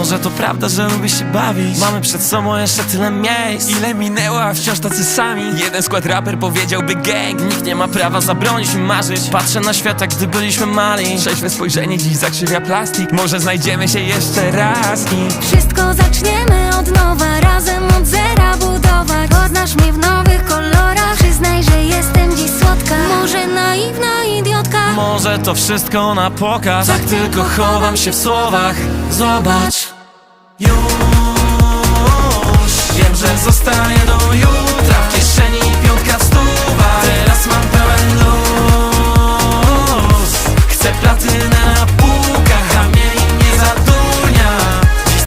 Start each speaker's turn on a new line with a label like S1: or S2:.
S1: Może to prawda, że lubię się bawić. Mamy przed sobą jeszcze tyle miejsc. Ile minęło, a wciąż tacy sami? Jeden skład raper powiedziałby gang. Nikt nie ma prawa zabronić mi marzyć. Patrzę na świat jak gdy byliśmy mali. Trzeźwe spojrzenie dziś zakrzywia plastik. Może znajdziemy się jeszcze raz i
S2: Wszystko zacznie Może to wszystko na pokaz. Tak tylko chowam się w słowach. Zobacz. Już Wiem, że zostanie
S1: do jutra W kieszeni piątka wstuwa Teraz mam pełen luz. Chcę platynę na